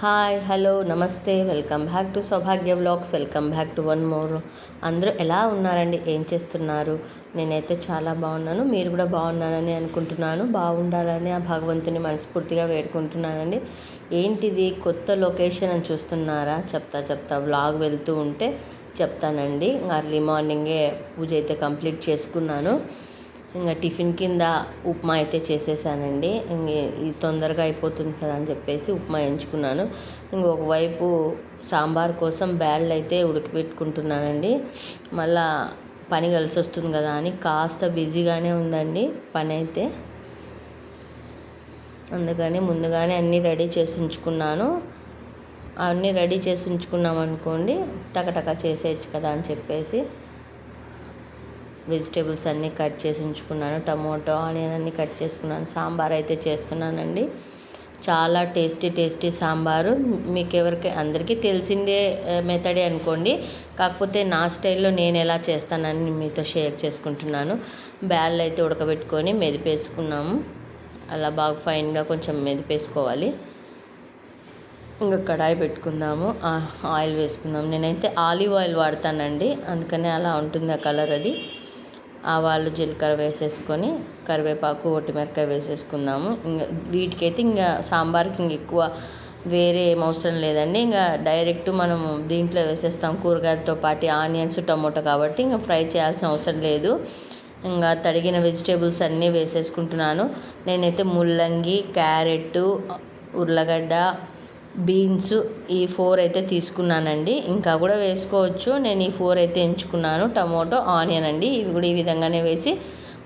Hi hello నమస్తే. Welcome back to Soubhagya vlogs welcome back to one more అందరూ ఎలా ఉన్నారండి? ఏం చేస్తున్నారు? నేనైతే చాలా బాగున్నాను. మీరు కూడా బాగున్నానని అనుకుంటున్నాను. బాగుండాలని ఆ భగవంతుని మనస్ఫూర్తిగా వేడుకుంటున్నానండి. ఏంటిది? కొత్త లొకేషన్ అని చూస్తున్నారా? చెప్తా చెప్తా. వ్లాగ్ వెళ్తూ ఉంటే చెప్తానండి. అర్లీ మార్నింగే పూజ అయితే కంప్లీట్ చేసుకున్నాను. ఇంకా టిఫిన్ కింద ఉప్మా అయితే చేసేసానండి. ఇది తొందరగా అయిపోతుంది కదా అని చెప్పేసి ఉప్మా ఎంచుకున్నాను. ఇంకొకవైపు సాంబార్ కోసం బ్యాళ్ళు అయితే ఉడకబెట్టుకుంటున్నానండి మళ్ళా పని కలిసి వస్తుంది కదా అని కాస్త బిజీగానే ఉందండి పని అయితే అందుకని ముందుగానే అన్నీ రెడీ చేసి ఉంచుకున్నాను. అన్నీ రెడీ చేసి ఉంచుకున్నాం అనుకోండి టకటక చేసేయచ్చు కదా అని చెప్పేసి వెజిటేబుల్స్ అన్నీ కట్ చేసి ఉంచుకున్నాను టమోటో ఆనియన్ అన్నీ కట్ చేసుకున్నాను సాంబార్ అయితే చేస్తున్నానండి. చాలా టేస్టీ టేస్టీ సాంబారు. మీకు ఎవరికి అందరికీ తెలిసిందే మెథడే అనుకోండి. కాకపోతే నా స్టైల్లో నేను ఎలా చేస్తానని మీతో షేర్ చేసుకుంటున్నాను. బ్యాళ్ళు అయితే ఉడకబెట్టుకొని మెదిపేసుకున్నాము. అలా బాగా ఫైన్గా కొంచెం మెదిపేసుకోవాలి. ఇంకా కడాయి పెట్టుకుందాము. ఆయిల్ వేసుకుందాం నేనైతే ఆలివ్ ఆయిల్ వాడతానండి. అందుకనే అలా ఉంటుంది ఆ కలర్ అది. ఆవాలు జీలకర్ర వేసేసుకొని కరివేపాకు ఒట్టిమిరకాయ వేసేసుకుందాము. ఇంకా వీటికైతే ఇంకా సాంబార్కి ఇంక ఎక్కువ వేరే ఏం అవసరం లేదండి. ఇంకా డైరెక్ట్ మనం దీంట్లో వేసేస్తాం కూరగాయలతో పాటు ఆనియన్స్ టమోటా కాబట్టి ఇంకా ఫ్రై చేయాల్సిన అవసరం లేదు. ఇంకా తడిగిన వెజిటేబుల్స్ అన్నీ వేసేసుకుంటున్నాను. నేనైతే ముల్లంగి క్యారెట్ ఉర్లగడ్డ బీన్స్ ఈ ఫోర్ అయితే తీసుకున్నానండి. ఇంకా కూడా వేసుకోవచ్చు. నేను ఈ ఫోర్ అయితే ఎంచుకున్నాను. టమోటో ఆనియన్ అండి. ఇవి కూడా ఈ విధంగానే వేసి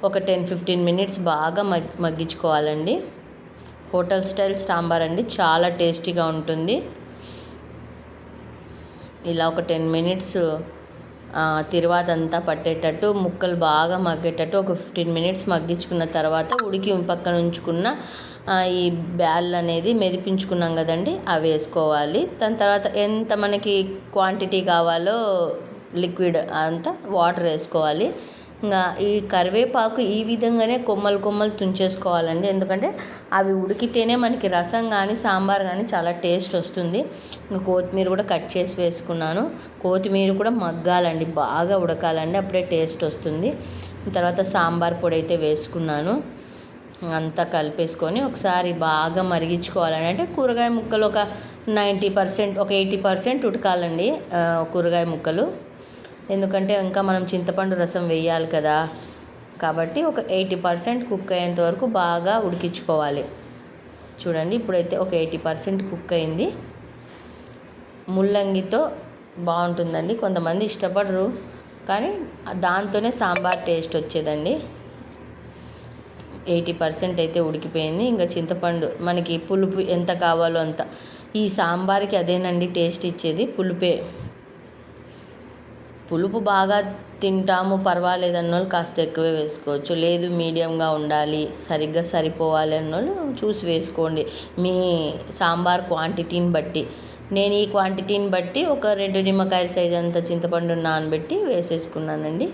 ఒక టెన్ ఫిఫ్టీన్ మినిట్స్ బాగా మగ్ మగ్గించుకోవాలండి. హోటల్ స్టైల్ సాంబార్ అండి. చాలా టేస్టీగా ఉంటుంది. ఇలా ఒక టెన్ మినిట్స్ తిరువాత అంతా పట్టేటట్టు ముక్కలు బాగా మగ్గేటట్టు ఒక ఫిఫ్టీన్ మినిట్స్ మగ్గించుకున్న తర్వాత ఉడికి పక్కన ఉంచుకున్న ఈ బ్యాల్ అనేది మెదిపించుకున్నాం కదండి అవి వేసుకోవాలి. దాని తర్వాత ఎంత మనకి క్వాంటిటీ కావాలో లిక్విడ్ అంతా వాటర్ వేసుకోవాలి. ఈ కరివేపాకు ఈ విధంగానే కొమ్మలు కొమ్మలు తుంచేసుకోవాలండి. ఎందుకంటే అవి ఉడికితేనే మనకి రసం కానీ సాంబార్ కానీ చాలా టేస్ట్ వస్తుంది. ఇంకా కొత్తిమీర కూడా కట్ చేసి వేసుకున్నాను. కొత్తిమీర కూడా మగ్గాలండి. బాగా ఉడకాలండి. అప్పుడే టేస్ట్ వస్తుంది. తర్వాత సాంబార్ పొడి అయితే వేసుకున్నాను. అంతా కలిపేసుకొని ఒకసారి బాగా మరిగించుకోవాలని అంటే కూరగాయ ముక్కలు ఒక నైంటీ పర్సెంట్ ఒక ఎయిటీ పర్సెంట్ ఉడకాలండి కూరగాయ ముక్కలు. ఎందుకంటే ఇంకా మనం చింతపండు రసం వేయాలి కదా. కాబట్టి ఒక ఎయిటీ పర్సెంట్ కుక్ అయ్యేంత వరకు బాగా ఉడికించుకోవాలి. చూడండి ఇప్పుడైతే ఒక ఎయిటీ పర్సెంట్ కుక్ అయింది. ముల్లంగితో బాగుంటుందండి. కొంతమంది ఇష్టపడరు కానీ దాంతోనే సాంబార్ టేస్ట్ వచ్చేదండి. ఎయిటీ పర్సెంట్ అయితే ఉడికిపోయింది. ఇంకా చింతపండు మనకి పులుపు ఎంత కావాలో అంత. ఈ సాంబార్కి అదేనండి టేస్ట్ ఇచ్చేది పులుపే. పులుపు బాగా తింటాము పర్వాలేదు అన్నోళ్ళు కాస్త ఎక్కువే వేసుకోవచ్చు. లేదు మీడియంగా ఉండాలి సరిగ్గా సరిపోవాలి అన్నోళ్ళు చూసి వేసుకోండి. మీ సాంబార్ క్వాంటిటీని బట్టి. నేను ఈ క్వాంటిటీని బట్టి ఒక రెండు నిమ్మకాయల సైజ్ అంత చింతపండు నానబెట్టి వేసేసుకున్నానండి.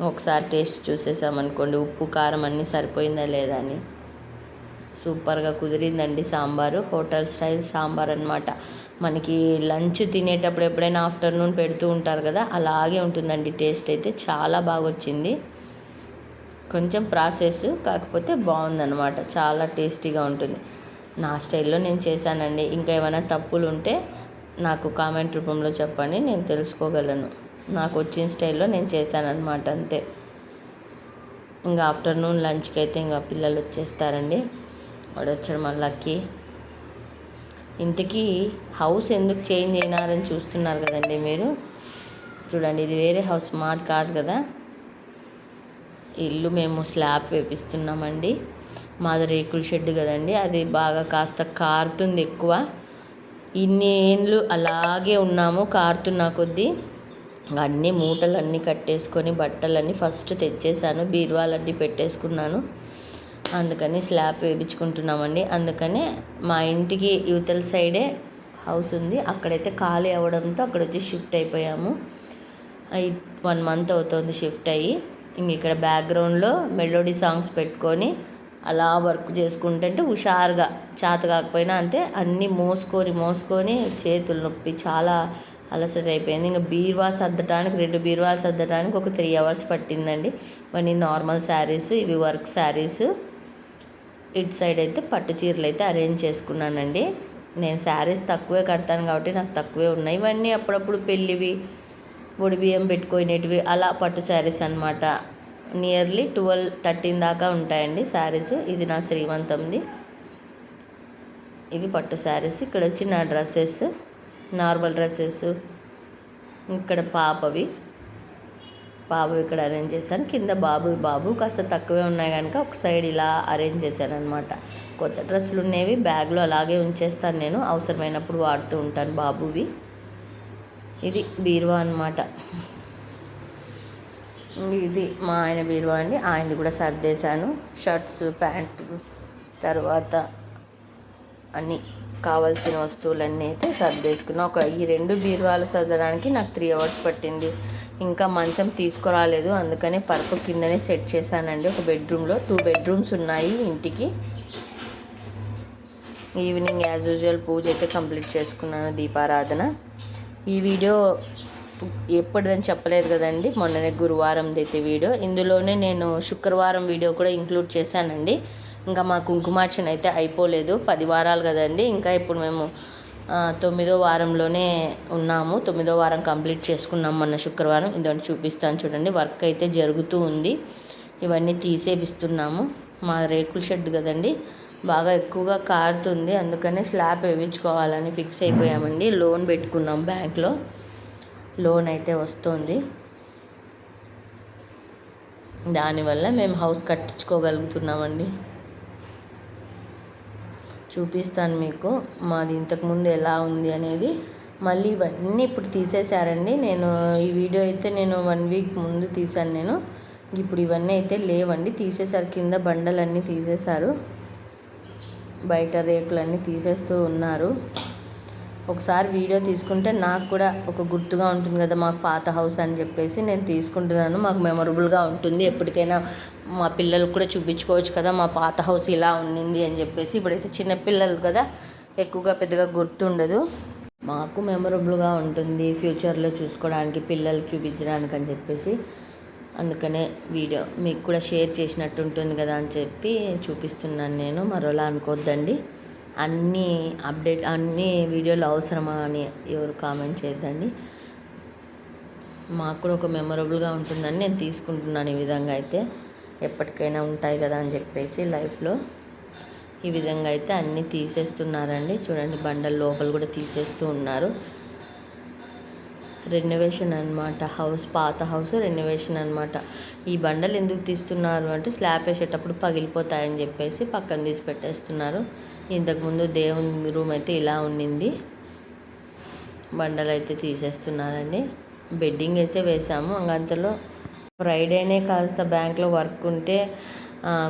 ఒకసారి టేస్ట్ చూసేసామనుకోండి ఉప్పు కారం అన్నీ సరిపోయిందా లేదా అని. సూపర్గా కుదిరిందండి సాంబారు. హోటల్ స్టైల్ సాంబార్ అనమాట మనకి లంచ్ తినేటప్పుడు ఎప్పుడైనా ఆఫ్టర్నూన్ పెడుతూ ఉంటారు కదా అలాగే ఉంటుందండి. టేస్ట్ అయితే చాలా బాగా వచ్చింది కొంచెం ప్రాసెస్ కాకపోతే బాగుందన్నమాట. చాలా టేస్టీగా ఉంటుంది. నా స్టైల్లో నేను చేశానండి. ఇంకా ఏమైనా తప్పులు ఉంటే నాకు కామెంట్ రూపంలో చెప్పండి నేను తెలుసుకోగలను. నాకు వచ్చిన స్టైల్లో నేను చేశానమాట అంతే. ఇంకా ఆఫ్టర్నూన్ లంచ్కి అయితే ఇంకా పిల్లలు వచ్చేస్తారండి. వాడు వచ్చారు మళ్ళీ ఇంతకీ హౌస్ ఎందుకు చేంజ్ అయినారని చూస్తున్నారు కదండి మీరు. చూడండి ఇది వేరే హౌస్ మాది కాదు కదా. ఇల్లు మేము స్లాబ్ వేపిస్తున్నామండి. మాది రేకుల షెడ్ కదండి. అది బాగా కాస్త కారుతుంది ఎక్కువ. ఇన్ని ఏండ్లు అలాగే ఉన్నాము కారుతున్న కొద్దీ. అన్నీ మూటలు అన్నీ కట్టేసుకొని బట్టలన్నీ ఫస్ట్ తెచ్చేసాను బీరువాలన్నీ పెట్టేసుకున్నాను. అందుకని స్లాబ్ వేయించుకుంటున్నామండి. అందుకనే మా ఇంటికి యువతల సైడే హౌస్ ఉంది. అక్కడైతే ఖాళీ అవ్వడంతో అక్కడ వచ్చి షిఫ్ట్ అయిపోయాము. వన్ మంత్ అవుతుంది షిఫ్ట్ అయ్యి. ఇంక ఇక్కడ బ్యాక్గ్రౌండ్లో మెలోడీ సాంగ్స్ పెట్టుకొని అలా వర్క్ చేసుకుంటుంటే హుషారుగా చేత కాకపోయినా అంటే అన్నీ మోసుకొని మోసుకొని చేతులు నొప్పి చాలా అలసట అయిపోయింది ఇంకా బీరువా సర్దటానికి రెండు బీరువాలు సర్దటానికి ఒక త్రీ అవర్స్ పట్టిందండి. ఇవన్నీ నార్మల్ శారీస్ ఇవి వర్క్ శారీస్. ఇటు సైడ్ అయితే పట్టు చీరలు అయితే అరేంజ్ చేసుకున్నానండి. నేను శారీస్ తక్కువే కడతాను కాబట్టి నాకు తక్కువే ఉన్నాయి. ఇవన్నీ అప్పుడప్పుడు పెళ్ళివి పొడి బియ్యం పెట్టుకునేటివి అలా పట్టు శారీస్ అనమాట నియర్లీ ట్వెల్వ్ థర్టీన్ దాకా ఉంటాయండి శారీస్. ఇది నా శ్రీమంతంది. ఇవి పట్టు శారీస్. ఇక్కడ వచ్చి నా డ్రెస్సెస్ నార్మల్ డ్రెస్సెస్ ఇక్కడ పాపవి. బాబు ఇక్కడ అరేంజ్ చేశాను. కింద బాబు బాబు కాస్త తక్కువే ఉన్నాయి కనుక ఒక సైడ్ ఇలా అరేంజ్ చేశాను అనమాట కొత్త డ్రెస్సులు ఉన్నవి బ్యాగ్లో అలాగే ఉంచేస్తాను నేను. అవసరమైనప్పుడు వాడుతూ ఉంటాను బాబువి. ఇది బీరువా అనమాట ఇది మా ఆయన బీరువా అండి. ఆయనది కూడా సర్దేశాను. షర్ట్స్ ప్యాంటు తర్వాత అన్నీ కావాల్సిన వస్తువులన్నీ అయితే సర్దేసుకున్నా. ఒక ఈ రెండు బీరువాలు సర్దడానికి నాకు త్రీ అవర్స్ పట్టింది. ఇంకా మంచం తీసుకురాలేదు. అందుకనే పరుపు కిందనే సెట్ చేశానండి. ఒక బెడ్రూమ్లో టూ బెడ్రూమ్స్ ఉన్నాయి ఇంటికి. ఈవినింగ్ యాజ్ యూజువల్ పూజ అయితే కంప్లీట్ చేసుకున్నాను దీపారాధన. ఈ వీడియో ఎప్పటిదని చెప్పలేదు కదండి. మొన్ననే గురువారం అయితే వీడియో. ఇందులోనే నేను శుక్రవారం వీడియో కూడా ఇంక్లూడ్ చేశానండి. ఇంకా మా కుంకుమార్చన అయితే అయిపోలేదు. పది వారాలు కదండి. ఇంకా ఇప్పుడు మేము తొమ్మిదో వారంలోనే ఉన్నాము. తొమ్మిదో వారం కంప్లీట్ చేసుకున్నాం మొన్న శుక్రవారం. ఇదంతా చూపిస్తాను చూడండి. వర్క్ అయితే జరుగుతూ ఉంది. ఇవన్నీ తీసేపిస్తున్నాము. మా రేకుల షెడ్ కదండి బాగా ఎక్కువగా కారుతుంది. అందుకనే స్లాబ్ వేయించుకోవాలని ఫిక్స్ అయిపోయామండి. లోన్ పెట్టుకున్నాం బ్యాంక్లో. లోన్ అయితే వస్తుంది. దానివల్ల మేము హౌస్ కట్టించుకోగలుగుతున్నామండి. చూపిస్తాను మీకు. మాది ఇంతకుముందు ఎలా ఉంది అనేది మళ్ళీ ఇవన్నీ ఇప్పుడు తీసేశారండి. నేను ఈ వీడియో అయితే నేను వన్ వీక్ ముందు తీశాను నేను. ఇప్పుడు ఇవన్నీ అయితే లేవండి. తీసేశారు. కింద బండలన్నీ తీసేశారు. బయట రేకులన్నీ తీసేస్తూ ఉన్నారు. ఒకసారి వీడియో తీసుకుంటే నాకు కూడా ఒక గుర్తుగా ఉంటుంది కదా మాకు పాత హౌస్ అని చెప్పేసి నేను తీసుకుంటున్నాను. మాకు మెమొరబుల్గా ఉంటుంది ఎప్పటికైనా. మా పిల్లలకు కూడా చూపించుకోవచ్చు కదా మా పాత హౌస్ ఇలా ఉండింది అని చెప్పేసి. ఇప్పుడైతే చిన్నపిల్లలు కదా ఎక్కువగా పెద్దగా గుర్తుండదు. మాకు మెమొరబుల్గా ఉంటుంది ఫ్యూచర్లో చూసుకోవడానికి పిల్లలకు చూపించడానికి అని చెప్పేసి. అందుకనే వీడియో మీకు కూడా షేర్ చేసినట్టు ఉంటుంది కదా అని చెప్పి చూపిస్తున్నాను నేను. మరోలా అనుకోవద్దండి అన్నీ అప్డేట్ అన్ని వీడియోలు అవసరమా అని ఎవరు కామెంట్ చేద్దండి మాకు కూడా ఒక మెమొరబుల్గా ఉంటుందని నేను తీసుకుంటున్నాను ఈ విధంగా అయితే. ఎప్పటికైనా ఉంటాయి కదా అని చెప్పేసి లైఫ్లో ఈ విధంగా అయితే అన్నీ తీసేస్తున్నారండి. చూడండి బండల లోపల కూడా తీసేస్తూ ఉన్నారు. రెనోవేషన్ అనమాట హౌస్ పాత హౌస్ రెనోవేషన్ అనమాట ఈ బండలు ఎందుకు తీస్తున్నారు అంటే స్లాబ్ వేసేటప్పుడు పగిలిపోతాయని చెప్పేసి పక్కన తీసి పెట్టేస్తున్నారు. ఇంతకుముందు దేవుని రూమ్ అయితే ఇలా ఉండింది బండలు అయితే తీసేస్తున్నారండి. బెడ్డింగ్ వేసే వేసాము. అంతలో ఫ్రైడేనే కాస్త బ్యాంక్లో వర్క్ ఉంటే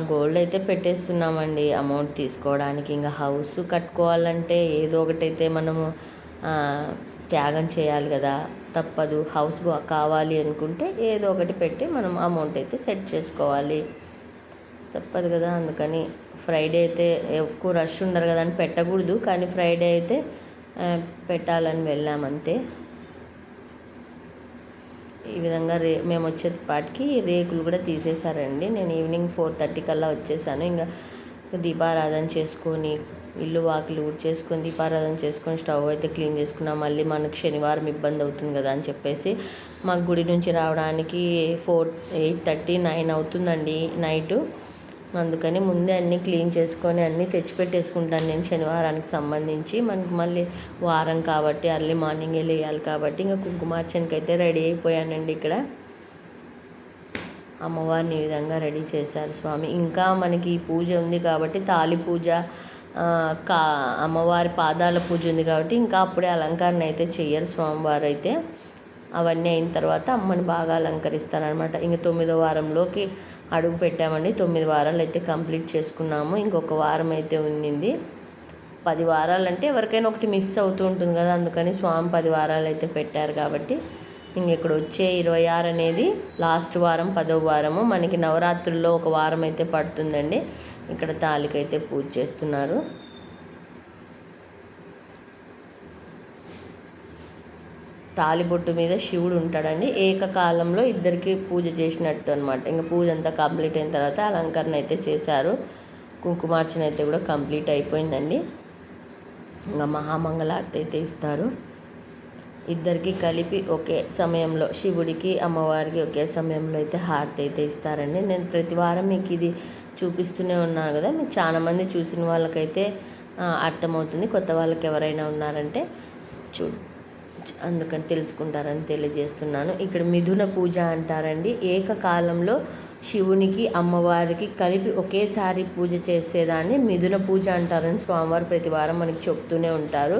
గోల్డ్ అయితే పెట్టేస్తున్నామండి. అమౌంట్ తీసుకోవడానికి ఇంకా హౌస్ కట్టుకోవాలంటే ఏదో ఒకటైతే మనము త్యాగం చేయాలి కదా. తప్పదు. హౌస్ కావాలి అనుకుంటే ఏదో ఒకటి పెట్టి మనం అమౌంట్ అయితే సెట్ చేసుకోవాలి. తప్పదు కదా అందుకని ఫ్రైడే అయితే ఎక్కువ రష్ ఉండరు కదా అని పెట్టకూడదు. కానీ ఫ్రైడే అయితే పెట్టాలని వెళ్ళామంతే. ఈ విధంగా రే మేము వచ్చేపాటికి రేకులు కూడా తీసేశారండి. నేను ఈవినింగ్ ఫోర్ థర్టీ కల్లా వచ్చేసాను. ఇంకా దీపారాధన చేసుకొని ఇల్లు వాకిలు చేసుకొని దీపారాధన చేసుకొని స్టవ్ అయితే క్లీన్ చేసుకున్నాం. మళ్ళీ మనకు శనివారం ఇబ్బంది అవుతుంది కదా అని చెప్పేసి మాకు గుడి నుంచి రావడానికి ఫోర్ ఎయిట్ థర్టీ నైన్ అవుతుందండి నైటు. అందుకని ముందే అన్నీ క్లీన్ చేసుకొని అన్నీ తెచ్చిపెట్టేసుకుంటాను నేను శనివారానికి సంబంధించి. మనకు మళ్ళీ వారం కాబట్టి అర్లీ మార్నింగ్ వెళ్ళేయాలి కాబట్టి ఇంకా కుంకుమార్చనకి అయితే రెడీ అయిపోయానండి ఇక్కడ. అమ్మవారిని ఈ విధంగా రెడీ చేశారు స్వామి. ఇంకా మనకి పూజ ఉంది కాబట్టి తాలి పూజ కా అమ్మవారి పాదాల పూజ ఉంది కాబట్టి ఇంకా అప్పుడే అలంకరణ అయితే చెయ్యరు స్వామివారు అయితే అవన్నీ అయిన తర్వాత అమ్మని బాగా అలంకరిస్తారనమాట ఇంక తొమ్మిదో వారంలోకి అడుగు పెట్టామండి. తొమ్మిది వారాలు అయితే కంప్లీట్ చేసుకున్నాము. ఇంకొక వారం అయితే ఉండింది పది వారాలు అంటే ఎవరికైనా ఒకటి మిస్ అవుతూ ఉంటుంది కదా. అందుకని స్వామి పది వారాలు అయితే పెట్టారు కాబట్టి ఇంక ఇక్కడ వచ్చే ఇరవై ఆరు అనేది లాస్ట్ వారం పదో వారము. మనకి నవరాత్రుల్లో ఒక వారం అయితే పడుతుందండి. ఇక్కడ తాలికైతే పూజ చేస్తున్నారు. తాలిబొట్టు మీద శివుడు ఉంటాడండి. ఏకకాలంలో ఇద్దరికి పూజ చేసినట్టు అనమాట ఇంకా పూజ అంతా కంప్లీట్ అయిన తర్వాత అలంకరణ అయితే చేశారు. కుంకుమార్చన అయితే కూడా కంప్లీట్ అయిపోయిందండి. ఇంకా మహామంగళారతి అయితే ఇస్తారు. ఇద్దరికి కలిపి ఒకే సమయంలో శివుడికి అమ్మవారికి ఒకే సమయంలో అయితే హారతి అయితే ఇస్తారండి. నేను ప్రతి వారం మీకు ఇది చూపిస్తూనే ఉన్నాను కదా. మీకు చాలామంది చూసిన వాళ్ళకైతే అర్థమవుతుంది. కొత్త వాళ్ళకి ఎవరైనా ఉన్నారంటే చూడు. అందుకని తెలుసుకుంటారని తెలియజేస్తున్నాను. ఇక్కడ మిథున పూజ అంటారండి. ఏకకాలంలో శివునికి అమ్మవారికి కలిపి ఒకేసారి పూజ చేసేదాన్ని మిథున పూజ అంటారని స్వామివారు ప్రతి వారం మనకి చెప్తూనే ఉంటారు.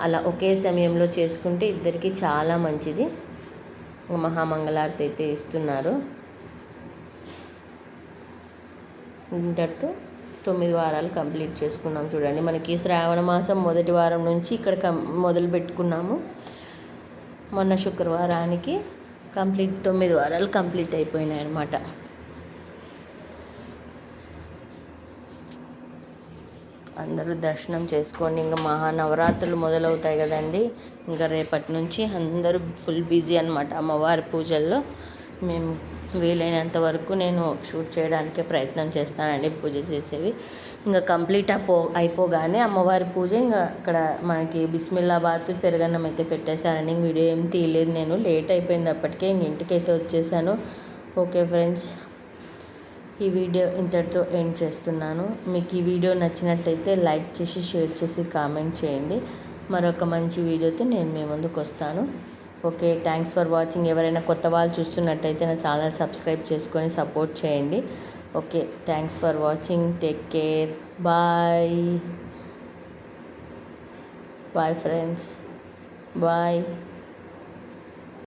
అలా ఒకే సమయంలో చేసుకుంటే ఇద్దరికి చాలా మంచిది. మహామంగళారతి అయితే ఇస్తున్నారు. ఇంతటితో తొమ్మిది వారాలు కంప్లీట్ చేసుకున్నాం చూడండి. మనకి శ్రావణ మాసం మొదటి వారం నుంచి ఇక్కడ కం మొదలు పెట్టుకున్నాము. మొన్న శుక్రవారానికి కంప్లీట్ తొమ్మిది వారాలు కంప్లీట్ అయిపోయినాయి అన్నమాట. అందరూ దర్శనం చేసుకోండి. ఇంకా మహానవరాత్రులు మొదలవుతాయి కదండి. ఇంకా రేపటి నుంచి అందరూ ఫుల్ బిజీ అనమాట అమ్మవారి పూజల్లో మేము వీలైనంత వరకు నేను షూట్ చేయడానికే ప్రయత్నం చేస్తానండి పూజ చేసేవి. ఇంకా కంప్లీట్ అయిపో అయిపోగానే అమ్మవారి పూజ ఇంకా అక్కడ మనకి బిస్మిల్లాబాద్ పెరగన్నం అయితే పెట్టేశానండి వీడియో ఏం తీయలేదు నేను. లేట్ అయిపోయింది అప్పటికే ఇంక ఇంటికైతే వచ్చేసాను. ఓకే ఫ్రెండ్స్ ఈ వీడియో ఇంతటితో ఎండ్ చేస్తున్నాను. మీకు ఈ వీడియో నచ్చినట్టయితే లైక్ చేసి షేర్ చేసి కామెంట్ చేయండి. మరొక మంచి వీడియోతో నేను మీ ముందుకు వస్తాను. ఓకే థ్యాంక్స్ ఫర్ వాచింగ్ ఎవరైనా కొత్త వాళ్ళు చూస్తున్నట్టయితే నా ఛానల్ సబ్స్క్రైబ్ చేసుకొని సపోర్ట్ చేయండి. Okay thanks for watching take care bye bye friends bye